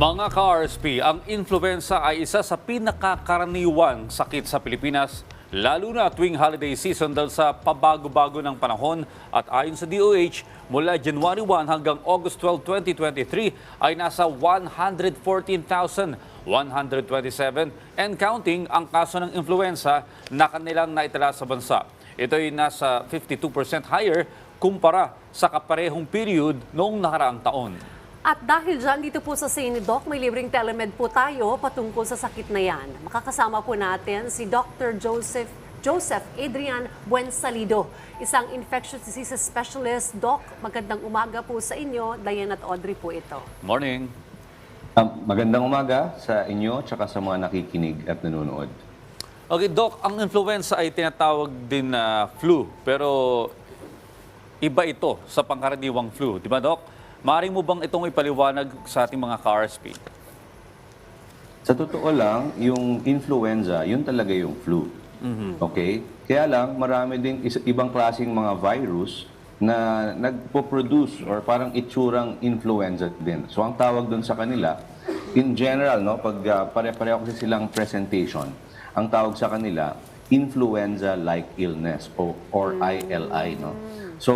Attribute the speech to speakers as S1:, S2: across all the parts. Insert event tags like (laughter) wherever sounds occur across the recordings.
S1: Mga ka-RSP, ang influenza ay isa sa pinakakaraniwang sakit sa Pilipinas, lalo na tuwing holiday season dahil sa pabago-bago ng panahon at ayon sa DOH, mula January 1 hanggang August 12, 2023 ay nasa 114,127 and counting ang kaso ng influenza na kanilang naitala sa bansa. Ito ay nasa 52% higher kumpara sa kaparehong period noong nakaraang taon.
S2: At dahil dyan, dito po sa Sane Doc, may libreng telemed po tayo patungkol sa sakit na yan. Makakasama po natin si Dr. Joseph Joseph Adrian Buensalido, isang infectious diseases specialist. Doc, magandang umaga po sa inyo. Diane at Audrey po ito.
S1: Morning.
S3: Um, magandang umaga sa inyo at sa mga nakikinig at nanonood.
S1: Okay, Doc, ang influenza ay tinatawag din na flu, pero iba ito sa pangkaraniwang flu. Di ba, Doc? Maaari mo bang itong ipaliwanag sa ating mga ka-RSP?
S3: Sa totoo lang, yung influenza, yun talaga yung flu. Okay? Kaya lang, marami ding is- ibang klaseng mga virus na nagpo-produce or parang itsurang influenza din. So ang tawag dun sa kanila, in general, no, pag uh, pare-pareho kasi silang presentation, ang tawag sa kanila, influenza-like illness o, or ILI. No? So,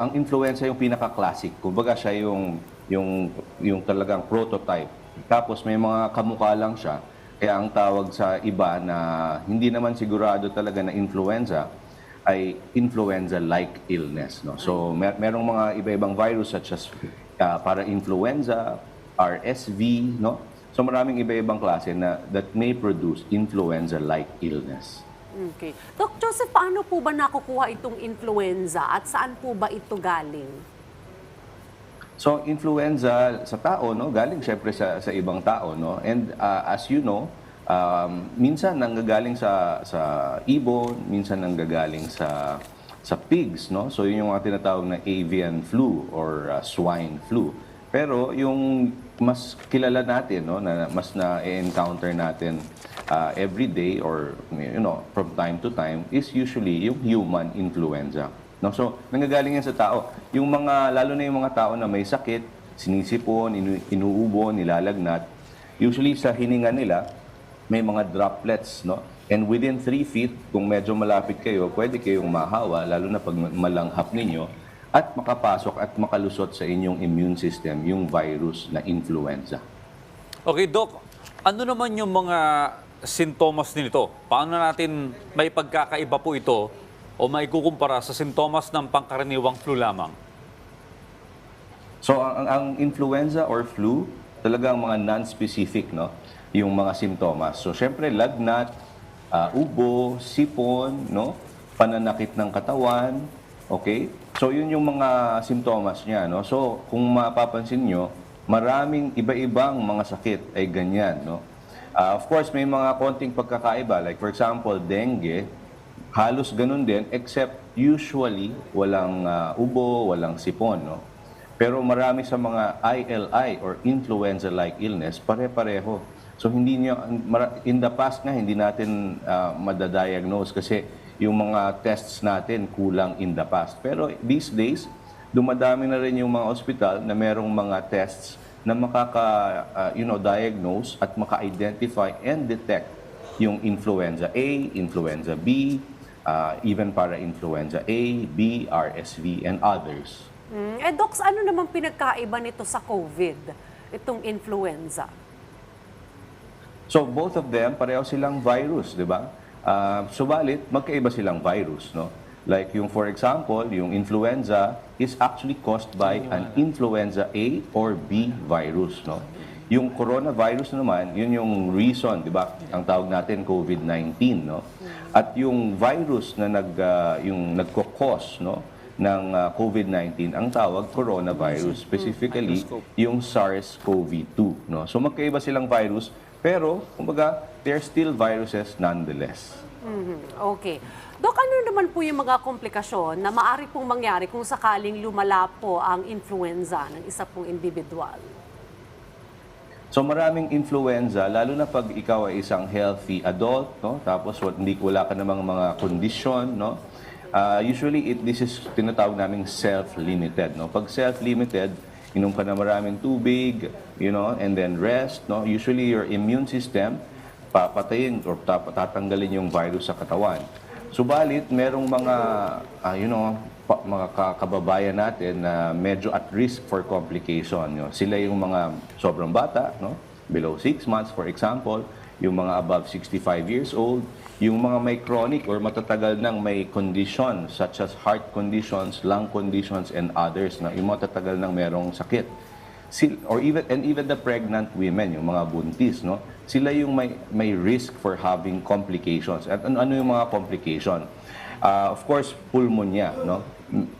S3: ang influenza yung pinaka-classic. Kumbaga siya yung, yung, yung talagang prototype. Tapos may mga kamukha lang siya. Kaya ang tawag sa iba na hindi naman sigurado talaga na influenza ay influenza-like illness. No? So, mer- merong mga iba-ibang virus such as uh, para influenza, RSV, no? So maraming iba-ibang klase na that may produce influenza-like illness.
S2: Okay. Doc Joseph, paano po ba nakukuha itong influenza at saan po ba ito galing?
S3: So influenza sa tao no galing syempre sa sa ibang tao no and uh, as you know um, minsan nanggagaling sa sa ibon minsan nanggagaling sa sa pigs no so yun yung mga tinatawag na avian flu or uh, swine flu pero yung mas kilala natin no na mas na encounter natin uh, every day or you know from time to time is usually yung human influenza No? So, nanggagaling yan sa tao. Yung mga, lalo na yung mga tao na may sakit, sinisipon, inu- inuubo, nilalagnat, usually sa hininga nila, may mga droplets, no? And within 3 feet, kung medyo malapit kayo, pwede kayong mahawa, lalo na pag malanghap ninyo, at makapasok at makalusot sa inyong immune system yung virus na influenza.
S1: Okay, Doc, ano naman yung mga sintomas nito? Paano natin may pagkakaiba po ito o may kukumpara sa sintomas ng pangkaraniwang flu lamang?
S3: So ang, ang influenza or flu, talagang mga non-specific, no? Yung mga simptomas. So syempre lagnat, ah, ubo, sipon, no? Pananakit ng katawan, okay? So yun yung mga simptomas niya, no? So kung mapapansin nyo, maraming iba-ibang mga sakit ay ganyan, no? Ah, of course, may mga konting pagkakaiba. Like for example, dengue, halos ganun din, except usually walang ah, ubo, walang sipon, no? Pero marami sa mga ILI or influenza-like illness, pare-pareho. So hindi niyo in the past nga hindi natin uh, madadiagnose kasi yung mga tests natin kulang in the past. Pero these days, dumadami na rin yung mga ospital na merong mga tests na makaka uh, you know diagnose at maka-identify and detect yung influenza A, influenza B, uh, even para influenza A, B, RSV and others.
S2: Mm. Eh, Docs, ano naman pinagkaiba nito sa COVID, itong influenza?
S3: So both of them, pareho silang virus, di ba? Uh, subalit, magkaiba silang virus, no? Like yung for example, yung influenza is actually caused by an influenza A or B virus, no? Yung coronavirus naman, yun yung reason, di ba? Ang tawag natin COVID-19, no? At yung virus na nag uh, yung nagko-cause, no? ng uh, COVID-19 ang tawag coronavirus specifically yung SARS-CoV-2 no so magkaiba silang virus pero kumbaga they're still viruses nonetheless
S2: Mhm. Okay. Dok, ano naman po yung mga komplikasyon na maari pong mangyari kung sakaling lumala po ang influenza ng isa pong individual?
S3: So maraming influenza, lalo na pag ikaw ay isang healthy adult, no? tapos hindi wala ka namang mga condition, no? Ah, usually it, this is tinatawag naming self-limited. No? Pag self-limited, inom ka na maraming tubig, you know, and then rest, no? Usually your immune system papatayin or tatanggalin yung virus sa katawan. Subalit, merong mga, ah, you know, pa- mga ka- kababayan natin na medyo at risk for complication. You know. Sila yung mga sobrang bata, no? below 6 months, for example, yung mga above 65 years old, yung mga may chronic or matatagal nang may condition such as heart conditions, lung conditions, and others, na yung matatagal nang merong sakit sil- or even and even the pregnant women, yung mga buntis, no? Sila yung may may risk for having complications. At ano, ano yung mga complication? Ah, of course, pulmonya, no?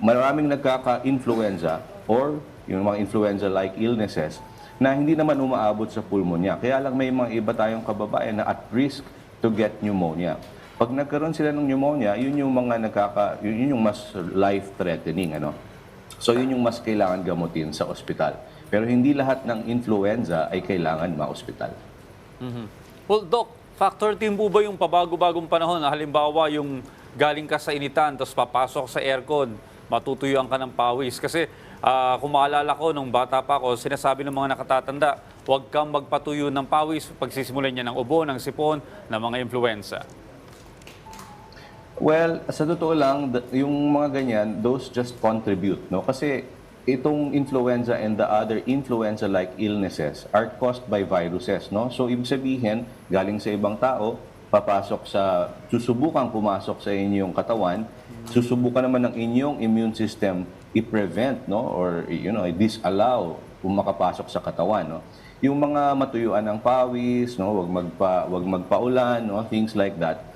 S3: Maraming nagkaka-influenza or yung mga influenza-like illnesses na hindi naman umaabot sa pulmonya. Kaya lang may mga iba tayong kababayan na at risk to get pneumonia. Pag nagkaroon sila ng pneumonia, yun yung mga nagkaka yun, yun yung mas life-threatening, ano? So yun yung mas kailangan gamutin sa ospital. Pero hindi lahat ng influenza ay kailangan ma-ospital.
S1: Well, Doc, factor din po ba yung pabago-bagong panahon? Halimbawa, yung galing ka sa initan, tapos papasok sa aircon, matutuyuan ka ng pawis. Kasi ah, kung maalala ko, nung bata pa ako, sinasabi ng mga nakatatanda, huwag kang magpatuyo ng pawis pagsisimulan niya ng ubo, ng sipon, ng mga influenza.
S3: Well, sa totoo lang, yung mga ganyan, those just contribute, no? Kasi itong influenza and the other influenza-like illnesses are caused by viruses, no? So, ibig sabihin, galing sa ibang tao, papasok sa, susubukan pumasok sa inyong katawan, susubukan naman ng inyong immune system i-prevent, no? Or, you know, i-disallow kung makapasok sa katawan, no? Yung mga matuyuan ng pawis, no? Wag magpa, wag magpaulan, no? Things like that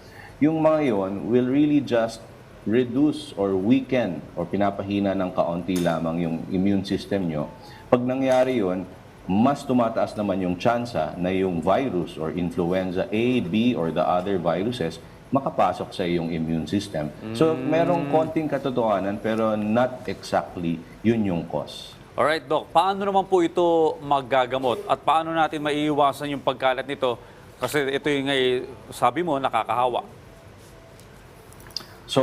S3: yung mga yon will really just reduce or weaken or pinapahina ng kaunti lamang yung immune system nyo. Pag nangyari yon, mas tumataas naman yung tsansa na yung virus or influenza A, B, or the other viruses makapasok sa iyong immune system. So, merong konting katotohanan pero not exactly yun yung cause.
S1: Alright, Doc, paano naman po ito magagamot? At paano natin maiiwasan yung pagkalat nito? Kasi ito yung ngay- sabi mo, nakakahawa.
S3: So,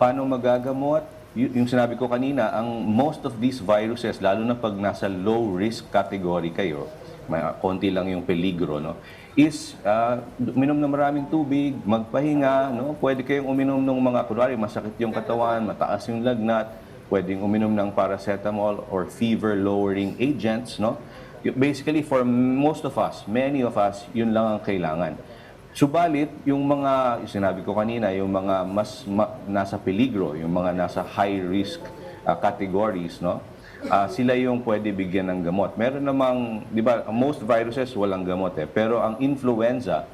S3: paano magagamot? Y- yung sinabi ko kanina, ang most of these viruses, lalo na pag nasa low risk category kayo, may konti lang yung peligro, no? Is ah, uminom ng maraming tubig, magpahinga, no? Pwede kayong uminom ng mga, kunwari, masakit yung katawan, mataas yung lagnat, pwedeng uminom ng paracetamol or fever-lowering agents, no? Basically, for most of us, many of us, yun lang ang kailangan. Subalit, yung mga, sinabi ko kanina, yung mga mas ma- nasa peligro, yung mga nasa high risk ah, categories, no? Ah, sila yung pwede bigyan ng gamot. Meron namang, di ba, most viruses walang gamot eh. Pero ang influenza,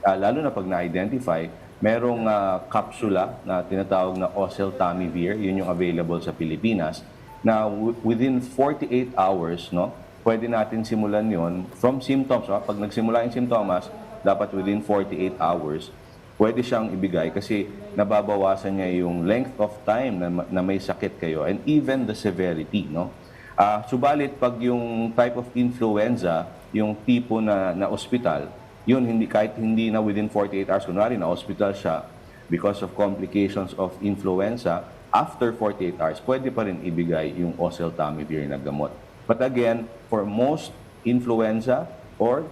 S3: ah, lalo na pag na-identify, merong ah, kapsula na tinatawag na oseltamivir, yun yung available sa Pilipinas, na within 48 hours, no, pwede natin simulan yon from symptoms. No? Pag nagsimula yung simptomas, dapat within 48 hours, pwede siyang ibigay kasi nababawasan niya yung length of time na, na may sakit kayo and even the severity, no? Ah, subalit pag yung type of influenza, yung tipo na na ospital, yun hindi kahit hindi na within 48 hours kunwari na hospital siya because of complications of influenza, after 48 hours pwede pa rin ibigay yung oseltamivir na gamot. But again, for most influenza or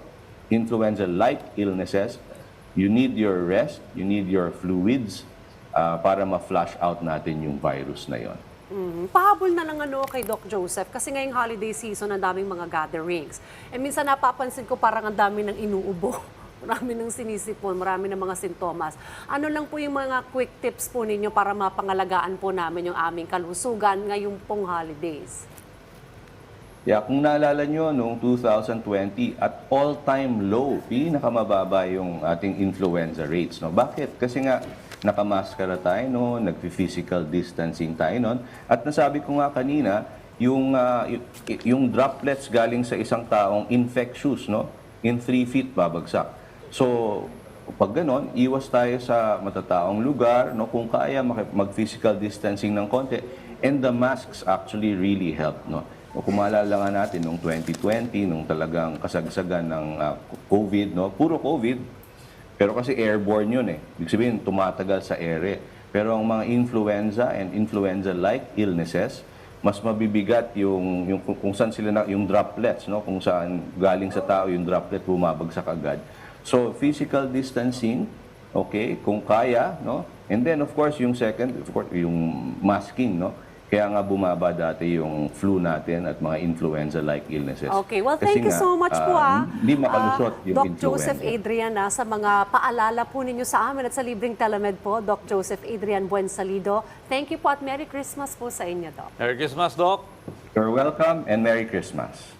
S3: influenza-like illnesses, you need your rest, you need your fluids ah, para ma-flush out natin yung virus na yon.
S2: Mm, pahabol na lang ano kay Doc Joseph kasi ngayong holiday season ang daming mga gatherings. Eh minsan napapansin ko parang ang dami ng inuubo. (laughs) Marami ng sinisipon, marami ng mga sintomas. Ano lang po yung mga quick tips po ninyo para mapangalagaan po namin yung aming kalusugan ngayong pong holidays?
S3: Yeah, kung naalala nyo, noong 2020, at all-time low, pinakamababa yung ating influenza rates. No? Bakit? Kasi nga, nakamaskara tayo noon, nag-physical distancing tayo noon. At nasabi ko nga kanina, yung, y- yung droplets galing sa isang taong infectious, no? in 3 feet babagsak. So, pag ganon, iwas tayo sa matataong lugar, no? kung kaya mag-physical distancing ng konti. And the masks actually really help. No? O kung maalala nga natin, noong 2020, nung talagang kasagsagan ng ah, COVID, no? puro COVID, pero kasi airborne yun eh. Ibig sabihin, tumatagal sa ere. Pero ang mga influenza and influenza-like illnesses, mas mabibigat yung, yung kung, kung saan sila na, yung droplets, no? Kung saan galing sa tao yung droplet bumabagsak agad. So, physical distancing, okay, kung kaya, no? And then, of course, yung second, of course, yung masking, no? Kaya nga bumaba dati yung flu natin at mga influenza-like illnesses.
S2: Okay, well,
S3: Kasi
S2: thank you
S3: nga,
S2: so much po ah.
S3: Hindi makalusot
S2: Ah,
S3: yung
S2: Doc
S3: influenza.
S2: Joseph Adrian ah, sa mga paalala po ninyo sa amin at sa libreng telemed po, Doc Joseph Adrian Buensalido. Thank you po at Merry Christmas po sa inyo, Doc.
S1: Merry Christmas, Doc.
S3: You're welcome and Merry Christmas.